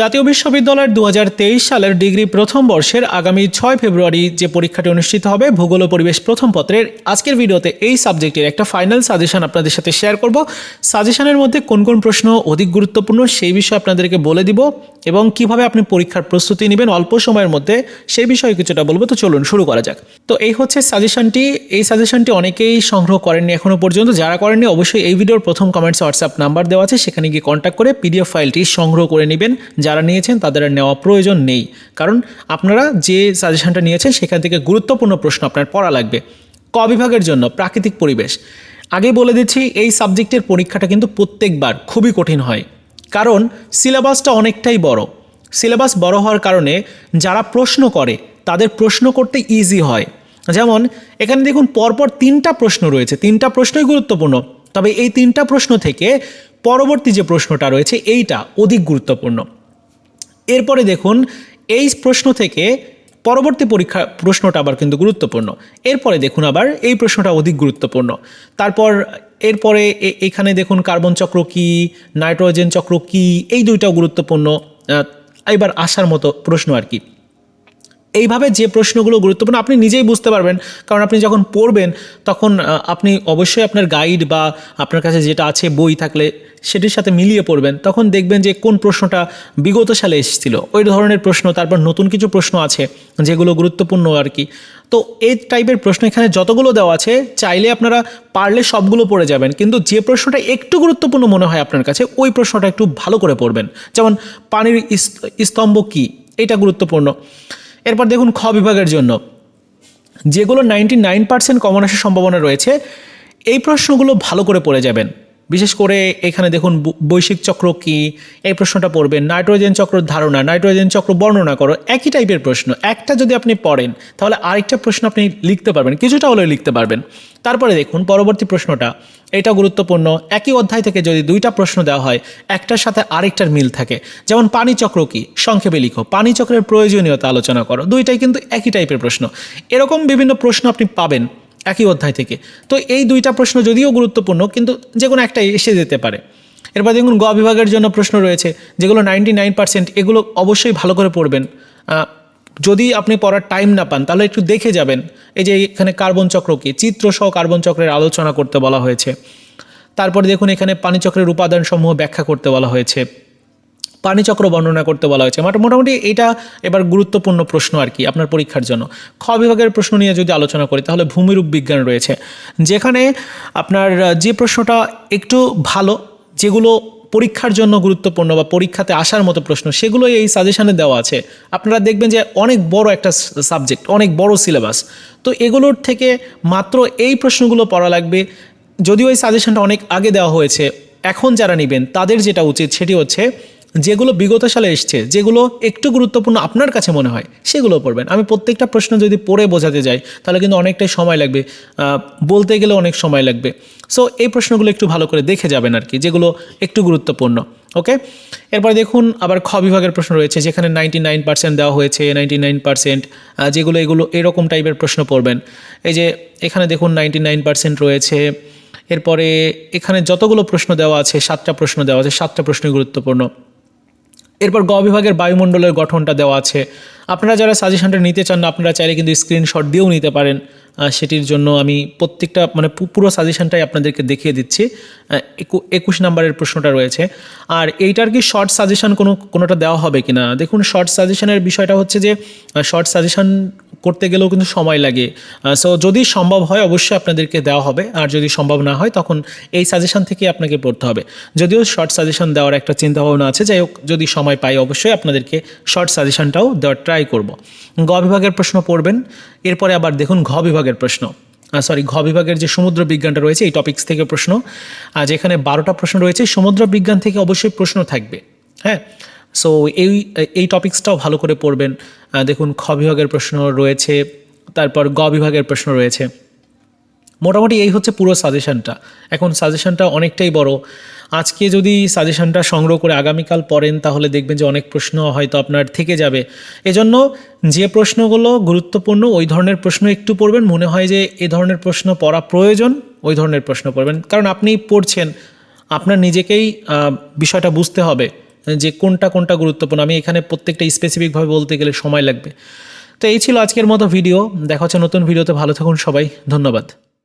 জাতীয় বিশ্ববিদ্যালয়ের দু হাজার তেইশ সালের ডিগ্রি প্রথম বর্ষের আগামী ছয় ফেব্রুয়ারি যে পরীক্ষাটি অনুষ্ঠিত হবে, ভূগোল ও পরিবেশ প্রথম পত্রের আজকের ভিডিওতে এই সাবজেক্টের একটা ফাইনাল সাজেশন আপনাদের সাথে শেয়ার করব। সাজেশনের মধ্যে কোন কোন প্রশ্ন অধিক গুরুত্বপূর্ণ সেই বিষয়ে আপনাদেরকে বলে দিব এবং কীভাবে আপনি পরীক্ষার প্রস্তুতি নেবেন অল্প সময়ের মধ্যে সেই বিষয়ে কিছুটা বলব। তো চলুন শুরু করা যাক। তো এই হচ্ছে সাজেশনটি এই সাজেশনটি অনেকেই সংগ্রহ করেননি এখনও পর্যন্ত। যারা করেননি অবশ্যই এই ভিডিওর প্রথম কমেন্টস হোয়াটসঅ্যাপ নাম্বার দেওয়া আছে। সেখানে গিয়ে কন্ট্যাক্ট করে পিডিএফ ফাইলটি সংগ্রহ করে নেবেন। যারা নিয়েছেন তাদের নেওয়া প্রয়োজন নেই। কারণ আপনারা যে সাজেশনটা নিয়েছেন সেখান থেকে গুরুত্বপূর্ণ প্রশ্ন আপনার পড়া লাগবে। ক বিভাগের জন্য প্রাকৃতিক পরিবেশ। আগে বলে দিচ্ছি, এই সাবজেক্টের পরীক্ষাটা কিন্তু প্রত্যেকবার খুবই কঠিন হয়। কারণ সিলেবাসটা অনেকটাই বড়। সিলেবাস বড় হওয়ার কারণে যারা প্রশ্ন করে, তাদের প্রশ্ন করতে ইজি হয়। যেমন, এখানে দেখুন, পরপর তিনটা প্রশ্ন রয়েছে। তিনটা প্রশ্নই গুরুত্বপূর্ণ। তবে এই তিনটা প্রশ্ন থেকে পরবর্তী যে প্রশ্নটা রয়েছে, এইটা অধিক গুরুত্বপূর্ণ। এরপরে দেখুন, এই প্রশ্ন থেকে পরবর্তী পরীক্ষা প্রশ্নটা আবার কিন্তু গুরুত্বপূর্ণ। এরপরে দেখুন আবার এই প্রশ্নটা অধিক গুরুত্বপূর্ণ। তারপর এরপরে এখানে দেখুন কার্বন চক্র কি, নাইট্রোজেন চক্র কি, এই দুইটাও গুরুত্বপূর্ণ। এবার আসার মতো প্রশ্ন আর কি। এইভাবে যে প্রশ্নগুলো গুরুত্বপূর্ণ আপনি নিজেই বুঝতে পারবেন। কারণ আপনি যখন পড়বেন, তখন আপনি অবশ্যই আপনার গাইড বা আপনার কাছে যেটা আছে, বই থাকলে সেটির সাথে মিলিয়ে পড়বেন। তখন দেখবেন যে কোন প্রশ্নটা বিগত সালে এসেছিল। ওই ধরনের প্রশ্ন, তারপর নতুন কিছু প্রশ্ন আছে, যেগুলো গুরুত্বপূর্ণ আর কি। তো এই টাইপের প্রশ্ন এখানে যতগুলো দেওয়া আছে, চাইলে আপনারা পারলে সবগুলো পড়ে যাবেন। কিন্তু যে প্রশ্নটা একটু গুরুত্বপূর্ণ মনে হয় আপনার কাছে, ওই প্রশ্নটা একটু ভালো করে পড়বেন। যেমন, পানির স্তম্ভ কী? এটা গুরুত্বপূর্ণ। এরপর দেখুন খ বিভাগের জন্য। যেগুলো নাইনটি নাইন পার্সেন্ট কমন আসার সম্ভাবনা রয়েছে, এই প্রশ্নগুলো ভালো করে পড়ে যাবেন। বিশেষ করে এখানে দেখুন বৈশ্বিক চক্র কি, এই প্রশ্নটা পড়বেন, নাইট্রোজেন চক্র ধারণা, নাইট্রোজেন চক্র বর্ণনা করো, একই টাইপের প্রশ্ন। একটা যদি আপনি পড়েন, তাহলে আরেকটা প্রশ্ন আপনি লিখতে পারবেন, কিছুটা হলেও লিখতে পারবেন। তারপরে দেখুন পরবর্তী প্রশ্নটা এটা গুরুত্বপূর্ণ। একই অধ্যায় থেকে যদি দুইটা প্রশ্ন দেওয়া হয়, একটার সাথে আরেকটার মিল থাকে। যেমন পানি চক্র কি? সংক্ষেপে লিখো। পানি চক্রের প্রয়োজনীয়তা আলোচনা করো। দুইটাই কিন্তু একই টাইপের প্রশ্ন। এরকম বিভিন্ন প্রশ্ন আপনি পাবেন একই অধ্যায় থেকে। তো এই দুইটা প্রশ্ন যদিও গুরুত্বপূর্ণ, কিন্তু যে কোনো একটাই এসে যেতে পারে। এরপর দেখুন, গ বিভাগের জন্য প্রশ্ন রয়েছে, যেগুলো নাইনটি নাইন পার্সেন্ট এগুলো অবশ্যই ভালো করে পড়বেন। যদি আপনি পড়ার টাইম না পান, তাহলে একটু দেখে যাবেন। এই যে এখানে কার্বন চক্র কি? চিত্রসহ কার্বন চক্রের আলোচনা করতে বলা হয়েছে। তারপরে দেখুন এখানে পানিচক্রের উপাদানসমূহ ব্যাখ্যা করতে বলা হয়েছে। পানিচক্র বর্ণনা করতে বলা হয়েছে। মোটা- মোটামুটি এটা এবার গুরুত্বপূর্ণ প্রশ্ন আর কি, আপনার পরীক্ষার জন্য। খ বিভাগের প্রশ্ন নিয়ে যদি আলোচনা করি, তাহলে ভূমিরূপ বিজ্ঞান রয়েছে। যেখানে আপনার যে প্রশ্নটা একটু ভালো, যেগুলো পরীক্ষার জন্য গুরুত্বপূর্ণ বা পরীক্ষাতে আসার মতো প্রশ্ন সেগুলো এই সাজেশানে দেওয়া আছে। আপনারা দেখবেন যে অনেক বড় একটা সাবজেক্ট অনেক বড় সিলেবাস তো এগুলোর থেকে মাত্র এই প্রশ্নগুলো পড়া লাগবে। যদিও এই সাজেশনটা অনেক আগে দেওয়া হয়েছে, এখন যারা নেবেন, তাদের যেটা উচিত সেটি হচ্ছে যেগুলো বিগত সালে এসছে, যেগুলো একটু গুরুত্বপূর্ণ আপনার কাছে মনে হয়, সেগুলো পড়বেন। আমি প্রত্যেকটা প্রশ্ন যদি পড়ে বোঝাতে যাই, তাহলে কিন্তু অনেকটাই সময় লাগবে বলতে গেলে অনেক সময় লাগবে। সো এই প্রশ্নগুলো একটু ভালো করে দেখে যাবেন আর কি, যেগুলো একটু গুরুত্বপূর্ণ ওকে এরপর দেখুন, আবার খ বিভাগের প্রশ্ন রয়েছে, যেখানে নাইনটি নাইন পার্সেন্ট দেওয়া হয়েছে নাইনটি নাইন পার্সেন্ট যেগুলো এগুলো এরকম টাইপের প্রশ্ন পড়বেন। এই যে, এখানে দেখুন নাইনটি নাইন পার্সেন্ট রয়েছে, এরপরে এখানে যতগুলো প্রশ্ন দেওয়া আছে, সাতটা প্রশ্ন দেওয়া আছে, সাতটা প্রশ্নই গুরুত্বপূর্ণ। এরপর গ বিভাগের বায়ুমণ্ডলের গঠনটা দেওয়া আছে। আপনারা যারা সাজেশনটা নিতে চান না আপনারা চাইলে কিন্তু স্ক্রিনশট দিয়েও নিতে পারেন। সেটির জন্য আমি প্রত্যেকটা মানে পুরো সাজেশনটাই আপনাদেরকে দেখিয়ে দিচ্ছি। একু- একুশ নাম্বারের প্রশ্নটা রয়েছে। আর এইটার কি শর্ট সাজেশন কোনো, কোনোটা দেওয়া হবে কি না দেখুন শর্ট সাজেশনের বিষয়টা হচ্ছে যে শর্ট সাজেশন করতে গেলেও কিন্তু সময় লাগে। সো যদি সম্ভব হয়, অবশ্যই আপনাদেরকে দেওয়া হবে। আর যদি সম্ভব না হয়, তখন এই সাজেশন থেকে আপনাকে পড়তে হবে। যদিও শর্ট সাজেশন দেওয়ার একটা চিন্তাভাবনা আছে, যাই হোক, যদি সময় পাই, অবশ্যই আপনাদেরকে শর্ট সাজেশনটাও দেওয়ার ট্রাই করব। গ বিভাগের প্রশ্ন পড়বেন। এরপরে আবার দেখুন ঘ বিভাগের প্রশ্ন। সরি ঘ বিভাগের যে সমুদ্র বিজ্ঞানটা রয়েছে, এই টপিক্স থেকে প্রশ্ন। আর যেখানে বারোটা প্রশ্ন রয়েছে। সমুদ্র বিজ্ঞান থেকে অবশ্যই প্রশ্ন থাকবে। হ্যাঁ? সো এই এই টপিক্সটাও ভালো করে পড়বেন। দেখুন, খ বিভাগের প্রশ্ন রয়েছে, তারপর গ বিভাগের প্রশ্ন রয়েছে। মোটামুটি এই হচ্ছে পুরো সাজেশনটা। এখন সাজেশনটা অনেকটাই বড়। আজকে যদি সাজেশনটা সংগ্রহ করে আগামীকাল পড়েন, তাহলে দেখবেন যে অনেক প্রশ্ন হয়তো আপনার থেকে যাবে। এজন্য যে প্রশ্নগুলো গুরুত্বপূর্ণ, ওই ধরনের প্রশ্ন একটু পড়বেন। মনে হয় যে এ ধরনের প্রশ্ন পড়া প্রয়োজন, ওই ধরনের প্রশ্ন পড়বেন। কারণ আপনি পড়ছেন, আপনার নিজেকেই বিষয়টা বুঝতে হবে যে কোনটা কোনটা গুরুত্বপূর্ণ। আমি এখানে প্রত্যেকটা স্পেসিফিকভাবে বলতে গেলে সময় লাগবে। তো এই ছিল আজকের মতো ভিডিও। দেখা হচ্ছে নতুন ভিডিওতে। ভালো থাকুন সবাই। ধন্যবাদ।